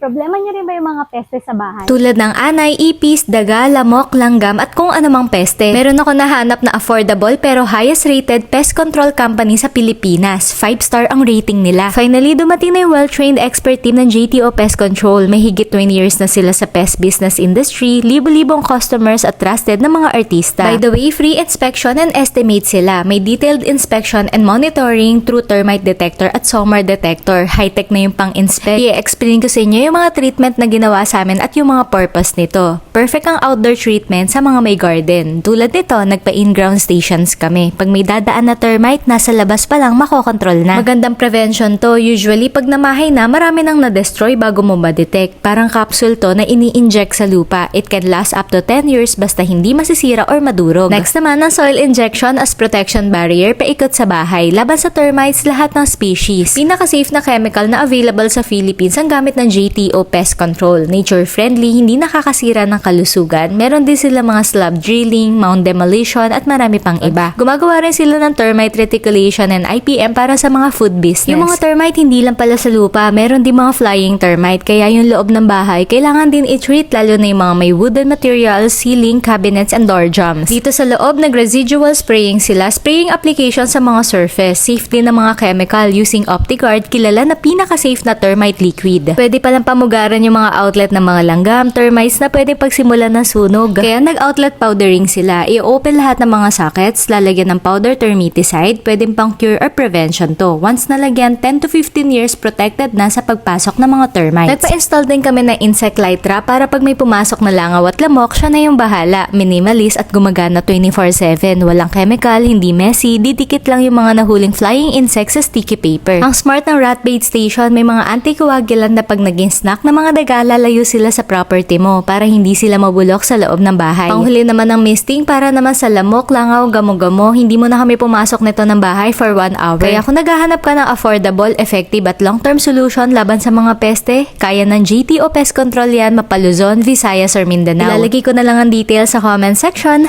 Problema niyo rin ba yung mga peste sa bahay? Tulad ng anay, ipis, daga, lamok, langgam at kung anumang peste. Meron ako nahanap na affordable pero highest rated pest control company sa Pilipinas. 5 star ang rating nila. Finally, dumating na yung well-trained expert team ng JTO Pest Control. May higit 20 years na sila sa pest business industry, libo-libong customers at trusted na mga artista. By the way, free inspection and estimate sila. May detailed inspection and monitoring through termite detector at SOMAR detector. High-tech na yung pang-inspect. I-explain ko sa inyo yung mga treatment na ginawa sa amin at yung mga purpose nito. Perfect ang outdoor treatment sa mga may garden. Tulad nito, nagpa-in-ground stations kami. Pag may dadaan na termite, nasa labas pa lang makokontrol na. Magandang prevention to. Usually, pag namahay na, marami nang na-destroy bago mo ma-detect. Parang capsule to na ini-inject sa lupa. It can last up to 10 years basta hindi masisira or madurog. Next naman, ang soil injection as protection barrier paikot sa bahay. Laban sa termites, lahat ng species. Pinaka-safe na chemical na available sa Philippines ang gamit ng JTO Pest Control. Nature-friendly, hindi nakakasira ng kalusugan. Meron din sila mga slab drilling, mound demolition, at marami pang iba. Gumagawa rin sila ng termite reticulation and IPM para sa mga food business. Yung mga termite hindi lang pala sa lupa, meron din mga flying termite. Kaya yung loob ng bahay, kailangan din i-treat lalo na yung mga may wooden materials, ceiling, cabinets, and door jambs. Dito sa loob, nag-residual spraying sila. Spraying application sa mga surface. Safe din ng mga chemical using OptiGuard, kilala na pinaka-safe na termite liquid. Pwede palang pamugaran yung mga outlet ng mga langgam, termites na pwede pagsimulan ng sunog. Kaya nag-outlet powdering sila. I-open lahat ng mga sockets, lalagyan ng powder termiticide, pwedeng pang cure or prevention to. Once nalagyan, 10 to 15 years protected na sa pagpasok ng mga termites. Nagpa-install din kami ng insect light trap para pag may pumasok na langaw at lamok, siya na yung bahala. Minimalist at gumagana 24-7. Walang chemical, hindi messy, didikit lang yung mga nahuling flying insects sa sticky paper. Ang smart ng rat bait station, may mga anticoagulant na pag naging snack na mga daga, lalayo sila sa property mo para hindi sila mabulok sa loob ng bahay. Panghuli naman ng misting para naman sa lamok, langaw, gamo-gamo, hindi mo na kami pumasok nito ng bahay for one hour. Kaya kung naghahanap ka ng affordable, effective at long-term solution laban sa mga peste, kaya ng GTO Pest Control yan, Mapaluzon, Visayas or Mindanao. Ilalagay ko na lang ang details sa comment section.